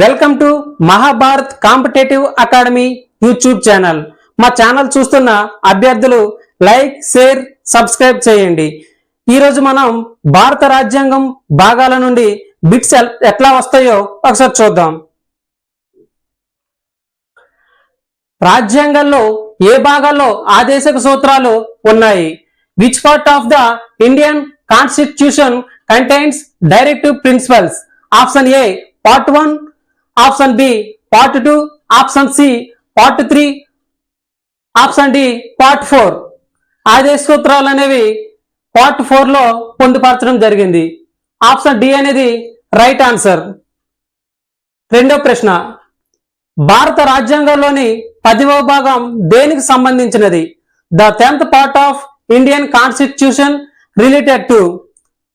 Welcome to Mahabharat competitive academy YouTube channel. మా channel చూస్తున్న అభ్యర్థులు లైక్ షేర్ సబ్స్క్రైబ్ చేయండి. ఈరోజు మనం భారత రాజ్యాంగం భాగాల నుండి బిట్స్ ఎట్లా వస్తాయో ఒకసారి చూద్దాం. రాజ్యాంగంలో ఏ భాగాల్లో ఆదేశక సూత్రాలు ఉన్నాయి? Which part of the Indian constitution contains directive principles option A part one option B part two option C part three option D part four. ఆదేశ సూత్రాలు అనేవి పార్ట్ ఫోర్లో పొందుపరచడం జరిగింది. ఆప్షన్ డి అనేది రైట్ ఆన్సర్. రెండో ప్రశ్న భారత రాజ్యాంగంలోని పదివ భాగం దేనికి సంబంధించినది? The tenth part of Indian constitution related to.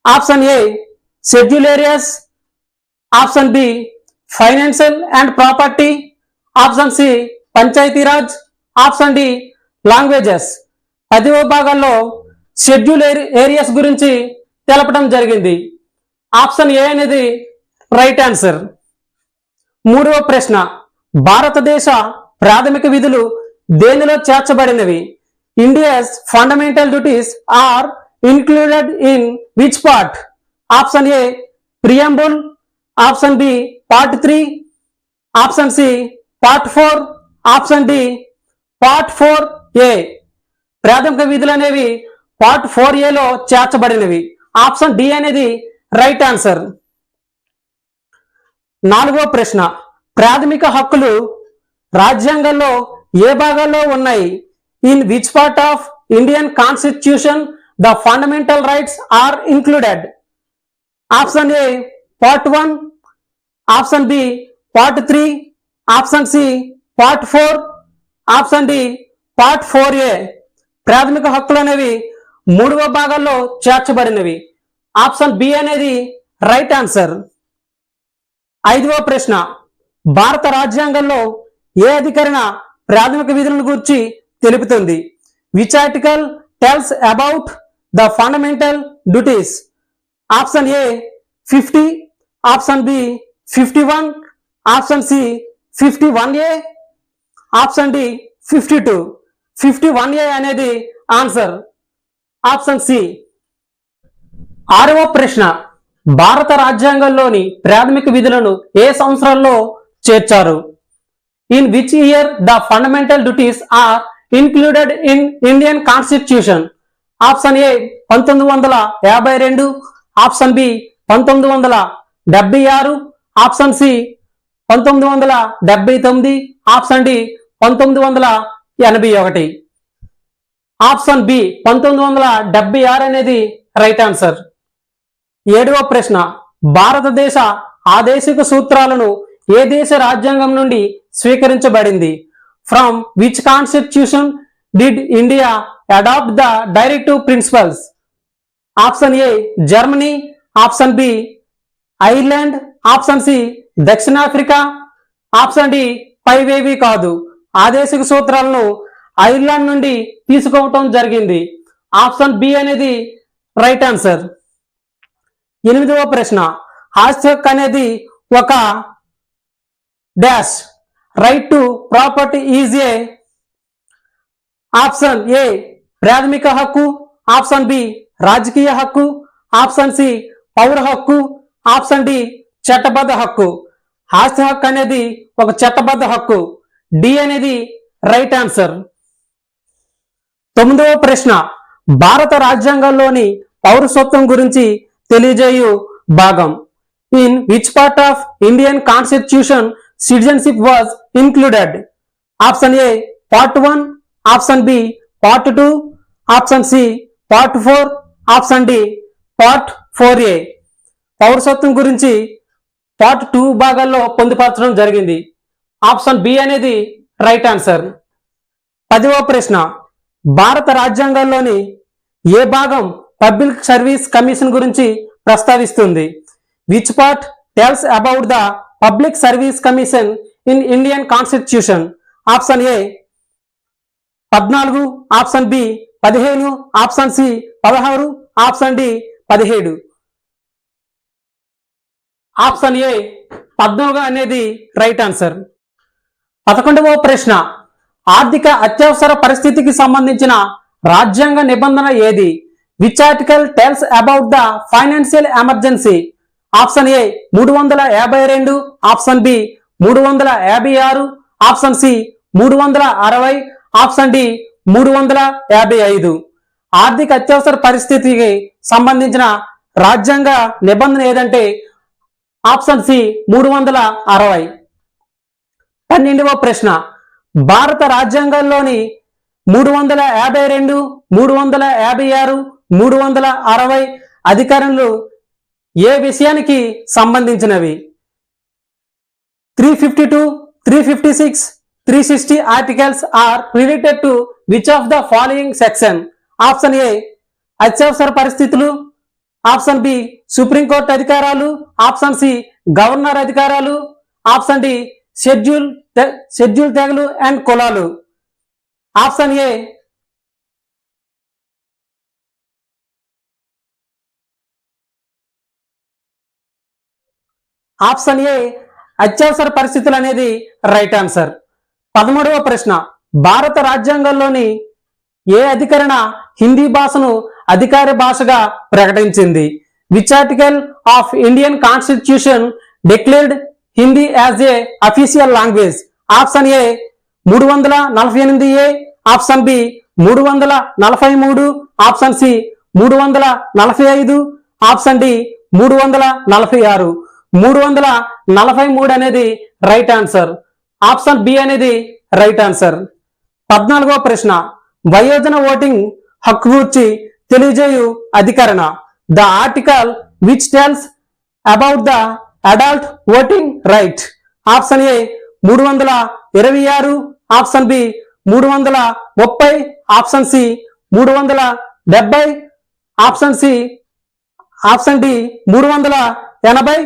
Option A schedule areas option B financial and property option C Panchayati Raj option D languages. పది భాగంలో షెడ్యూల్ ఏరియాస్ గురించి తెలపడం జరిగింది. ఆప్షన్ ఏ అనేది రైట్ ఆన్సర్. మూడవ ప్రశ్న భారతదేశ ప్రాథమిక విధులు దేనిలో చేర్చబడినవి? India's fundamental duties are included in which part? Option A preamble option B part three option C part four option D part four A. ప్రాథమిక విధులు అనేవి పార్ట్ ఫోర్ ఏలో చేర్చబడినవి. ఆప్షన్ డి అనేది రైట్ ఆన్సర్. నాలుగో ప్రశ్న. ప్రాథమిక హక్కులు రాజ్యాంగంలో ఏ భాగాల్లో ఉన్నాయి? In which part of Indian constitution the fundamental rights are included? Option A part one option B part three option C part four option D part four A. ప్రాథమిక హక్కులు అనేవి మూడవ భాగాల్లో చేర్చబడినవి. ఆప్షన్ బి అనేది రైట్ ఆన్సర్. ఐదవ ప్రశ్న భారత రాజ్యాంగంలో ఏ అధికరణ ప్రాథమిక విధులను గురించి తెలుపుతుంది? Which article tells about the fundamental duties. Option A fifty option B fifty one option C fifty one A option D fifty two. Fifty one A అనేది ఆన్సర్. ఆప్షన్ సి ఆరవ ప్రశ్న. భారత రాజ్యాంగంలోని ప్రాథమిక విధులను ఏ సంవత్సరంలో చేర్చారు? In which year the fundamental duties are included in Indian constitution option A పంతొమ్మిది వందల యాభై రెండు. ఆప్షన్ బి పంతొమ్మిది వందల డెబ్బై ఆరు ఆప్షన్ సి పంతొమ్మిది వందల డెబ్బై తొమ్మిది ఆప్షన్ డి పంతొమ్మిది వందల ఎనభై ఒకటి. ఆప్షన్ బి పంతొమ్మిది వందల డెబ్బై ఆరు అనేది రైట్ ఆన్సర్. ఏడవ ప్రశ్న భారతదేశ ఆదేశిక సూత్రాలను ఏ దేశ రాజ్యాంగం నుండి స్వీకరించబడింది? From which constitution did India adopt the directive principles? Option A Germany option B Ireland option C దక్షిణాఫ్రికా. ఆప్షన్ డి పైవేవి కాదు. ఆదేశిక సూత్రాలను ఐర్లాండ్ నుండి తీసుకోవటం జరిగింది. ఆప్షన్ బి అనేది రైట్ ఆన్సర్. ఎనిమిదవ ప్రశ్న ఆస్తి హక్కు అనేది ఒక dash. Right to property is a. Option A ప్రాథమిక హక్కు. ఆప్షన్ బి రాజకీయ హక్కు. ఆప్షన్ సి పౌర హక్కు. ఆప్షన్ డి చట్టబద్ధ హక్కు. ఆస్తి హక్కు అనేది ఒక చట్టబద్ధ హక్కు. డి అనేది రైట్ ఆన్సర్. తొమ్మిదవ ప్రశ్న. భారత రాజ్యాంగంలోని పౌరసత్వం గురించి తెలియజేయు భాగం. In which part of Indian constitution citizenship was included? Option A part one option B part two option C part four option D part four A. పౌరసత్వం గురించి పార్ట్ టూ భాగాల్లో పొందుపరచడం జరిగింది. ఆప్షన్ బి అనేది రైట్ ఆన్సర్. పదవ ప్రశ్న. భారత రాజ్యాంగంలోని ఏ భాగం పబ్లిక్ సర్వీస్ కమిషన్ గురించి ప్రస్తావిస్తుంది? Which part tells about the public service commission in Indian constitution? Option A పద్నాలుగు ఆప్షన్ బి పదిహేను ఆప్షన్ సి పదహారు ఆప్షన్ డి పదిహేడు. ఆప్షన్ ఏ పద్నాలుగు అనేది రైట్ ఆన్సర్. పదకొండవ ప్రశ్న ఆర్థిక అత్యవసర పరిస్థితికి సంబంధించిన రాజ్యాంగ నిబంధన ఏది? Which article tells about the financial emergency option A మూడు వందల యాభై రెండు. ఆప్షన్ బి మూడు వందల యాభై ఆరు. ఆప్షన్ సి మూడు వందల అరవై. ఆప్షన్ డి మూడు వందల యాభై ఐదు. ఆర్థిక అత్యవసర పరిస్థితికి సంబంధించిన రాజ్యాంగ నిబంధన ఏదంటే ఆప్షన్ సి మూడు వందల అరవై. పన్నెండవ ప్రశ్న. భారత రాజ్యాంగంలోని మూడు వందల యాభై రెండు మూడు వందల యాభై ఆరు మూడు వందల అరవై అధికారులు ఏ విషయానికి సంబంధించినవి? Three fifty two three fifty six three sixty articles are related to which of the following section? Option A అత్యవసర పరిస్థితులు ఆప్షన్ బి సుప్రీంకోర్టు అధికారాలు ఆప్షన్ సి గవర్నర్ అధికారాలు ఆప్షన్ డి షెడ్యూల్ షెడ్యూల్ తెగలు అండ్ కులాలు. ఆప్షన్ ఏ ఆప్షన్ ఏ అత్యవసర పరిస్థితులు అనేది right answer. పదమూడవ ప్రశ్న భారత రాజ్యాంగంలోని ఏ అధికరణ హిందీ భాషను అధికార భాషగా ప్రకటించింది. Which article of Indian constitution declared Hindi as a official language option A మూడు వందల నలభై ఎనిమిది ఏ ఆప్షన్ బి మూడు వందల నలభై మూడు. ఆప్షన్ సి మూడు వందల నలభై ఐదు. ఆప్షన్ డి మూడు వందల నలభై ఆరు. మూడు వందల నలభై మూడు అనేది రైట్ ఆన్సర్ ఆప్షన్ బి అనేది రైట్ ఆన్సర్ పద్నాలుగో ప్రశ్న వయోజన ఓటింగ్ హక్కు గూర్చి తెలియజేయు అధికరణ. The article which tells about the adult voting right option A మూడు వందల ఇరవై ఆరు. ఆప్షన్ బి మూడు వందల ముప్పై. ఆప్షన్ సి మూడు వందల డెబ్బై. ఆప్షన్ సి ఆప్షన్ డి మూడు వందల ఎనభై.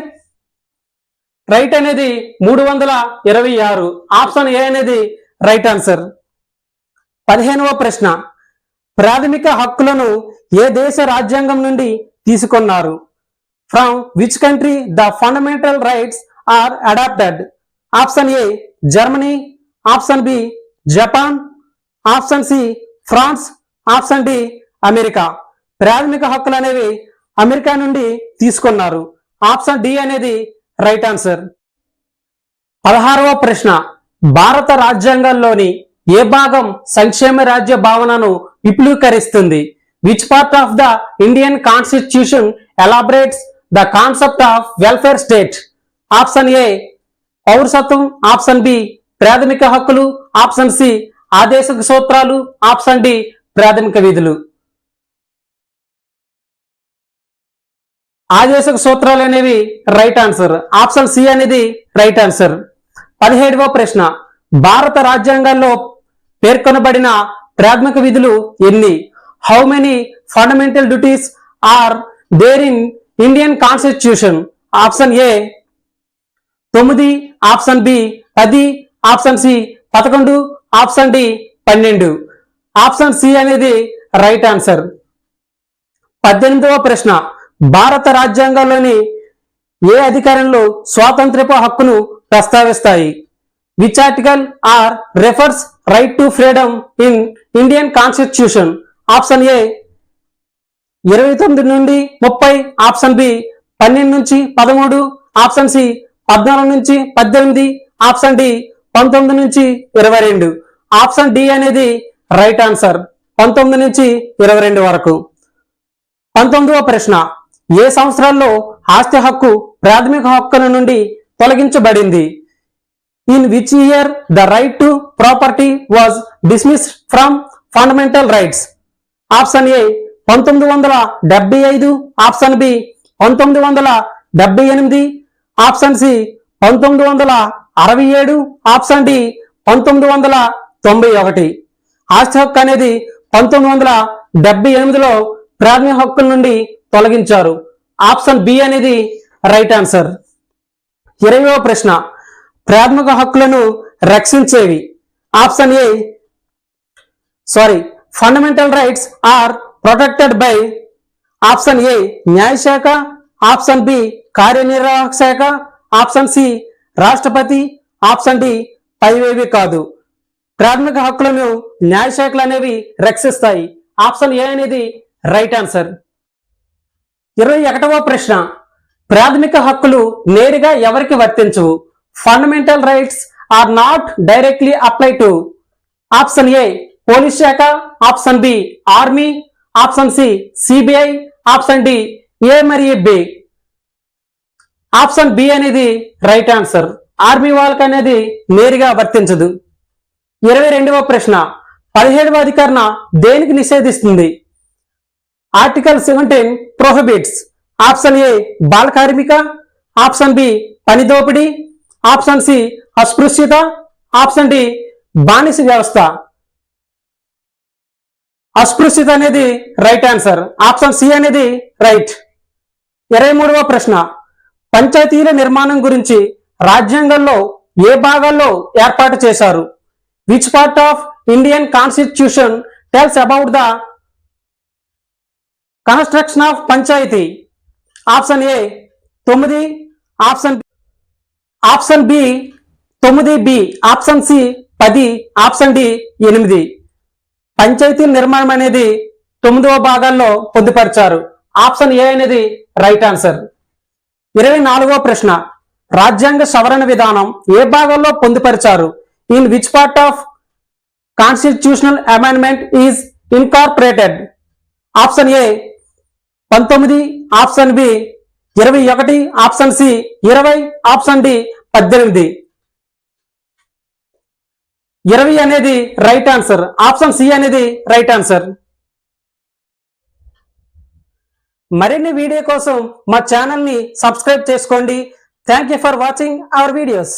రైట్ అనేది మూడు వందల ఇరవై ఆరు. ఆప్షన్ ఏ అనేది రైట్ ఆన్సర్ పదిహేనవ ప్రశ్న. ప్రాథమిక హక్కులను ఏ దేశ రాజ్యాంగం నుండి తీసుకున్నారు? From which country the fundamental rights are adopted option A Germany option B Japan option C France option D America ప్రాథమిక హక్కులు అనేవి అమెరికా నుండి తీసుకున్నారు. ఆప్షన్ డి అనేది రైట్ ఆన్సర్ పదహారవ ప్రశ్న భారత రాజ్యాంగంలోని ఏ భాగం సంక్షేమ రాజ్య భావనను విపులీకరిస్తుంది? Which part of the Indian constitution elaborates the concept of welfare state option A పౌరసత్వం ఆప్షన్ బి ప్రాథమిక హక్కులు ఆప్షన్ సి ఆదేశక సూత్రాలు ఆప్షన్ డి ప్రాథమిక విధులు ఆదేశక సూత్రాలు అనేవి రైట్ ఆన్సర్ ఆప్షన్ సి అనేది రైట్ ఆన్సర్ పదిహేడవ ప్రశ్న భారత రాజ్యాంగంలో పేర్కొనబడిన ప్రాథమిక విధులు ఎన్ని? How many fundamental duties are there in Indian constitution option A తొమ్మిది. ఆప్షన్ బి పది. ఆప్షన్ సి పదకొండు. ఆప్షన్ డి పన్నెండు. ఆప్షన్ సి అనేది రైట్ ఆన్సర్ పద్దెనిమిదవ ప్రశ్న. భారత రాజ్యాంగంలోని ఏ అధికారంలో స్వాతంత్రపు హక్కును ప్రస్తావిస్తాయి? Which article are refers right to freedom in Indian constitution option A ఇరవై తొమ్మిది నుండి ముప్పై. ఆప్షన్ బి పన్నెండు నుంచి పదమూడు. ఆప్షన్ సి పద్నాలుగు నుంచి పద్దెనిమిది. ఆప్షన్ డి పంతొమ్మిది నుంచి ఇరవై రెండు. ఆప్షన్ డి అనేది రైట్ ఆన్సర్ పంతొమ్మిది నుంచి ఇరవై రెండు వరకు. పంతొమ్మిదవ ప్రశ్న ఏ సంవత్సరాల్లో ఆస్తి హక్కు ప్రాథమిక హక్కుల నుండి తొలగించబడింది? In which year the right to property was dismissed from fundamental rights option A పంతొమ్మిది వందల డెబ్బై ఐదు. ఆప్షన్ బి పంతొమ్మిది వందల డెబ్బై ఎనిమిది. ఆప్షన్ సి పంతొమ్మిది వందల అరవై ఏడు. ఆప్షన్ డి పంతొమ్మిది వందల తొంభై ఒకటి. ఆస్తి హక్కు అనేది పంతొమ్మిది వందల డెబ్బై ఎనిమిదిలో ప్రాథమిక హక్కుల నుండి తొలగించారు. ఆప్షన్ బి అనేది రైట్ ఆన్సర్ ఇరవయో ప్రశ్న ప్రాథమిక హక్కులను రక్షించేవి. Option A sorry fundamental rights are protected by option A న్యాయశాఖ ఆప్షన్ బి కార్యనిర్వాహక శాఖ ఆప్షన్ సి రాష్ట్రపతి ఆప్షన్ డి పైవేవి కాదు. ప్రాథమిక హక్కులను న్యాయశాఖలు అనేవి రక్షిస్తాయి. ఆప్షన్ ఏ అనేది రైట్ ఆన్సర్. ఇరవై ఒకటవ ప్రశ్న ప్రాథమిక హక్కులు నేరుగా ఎవరికి వర్తించవు? Fundamental rights are not directly apply to option A police శాఖ option B army option C CBI option D A మరియు బి. ఆప్షన్ బి అనేది రైట్ ఆన్సర్. ఆర్మీ వాళ్ళకి అనేది నేరుగా వర్తించదు. ఇరవై రెండవ ప్రశ్న పదిహేడవ అధికరణ దేనికి నిషేధిస్తుంది? Article seventeen prohibits. Option A బాల కార్మిక ఆప్షన్ బి పని దోపిడీ ఆప్షన్ సి అస్పృశ్యత ఆప్షన్ డి బానిస వ్యవస్థ. అస్పృశ్యత అనేది రైట్ ఆన్సర్. ఆప్షన్ సి అనేది రైట్. ఇరవై మూడవ ప్రశ్న. పంచాయతీల నిర్మాణం గురించి రాజ్యాంగంలో ఏ భాగాల్లో ఏర్పాటు చేశారు? Which part of Indian constitution tells about the construction of panchayati? Option A తొమ్మిది ఆప్షన్ ఆప్షన్ బి తొమ్మిది బి ఆప్షన్ సి పది ఆప్షన్ డి ఎనిమిది. పంచాయతీ నిర్మాణం అనేది తొమ్మిదవ భాగాల్లో పొందుపరిచారు. ఆప్షన్ ఏ అనేది రైట్ ఆన్సర్. ఇరవై నాలుగవ ప్రశ్న. రాజ్యాంగ సవరణ విధానం ఏ భాగంలో పొందుపరిచారు? In which part of constitutional amendment is incorporated? Option A పంతొమ్మిది ఆప్షన్ బి ఇరవై ఒకటి ఆప్షన్ సి ఇరవై ఆప్షన్ డి పద్దెనిమిది. ఇరవై అనేది రైట్ ఆన్సర్. ఆప్షన్ సి అనేది రైట్ ఆన్సర్. మరిన్ని వీడియో కోసం మా ఛానల్ని సబ్స్క్రైబ్ చేసుకోండి. Thank you for watching our videos.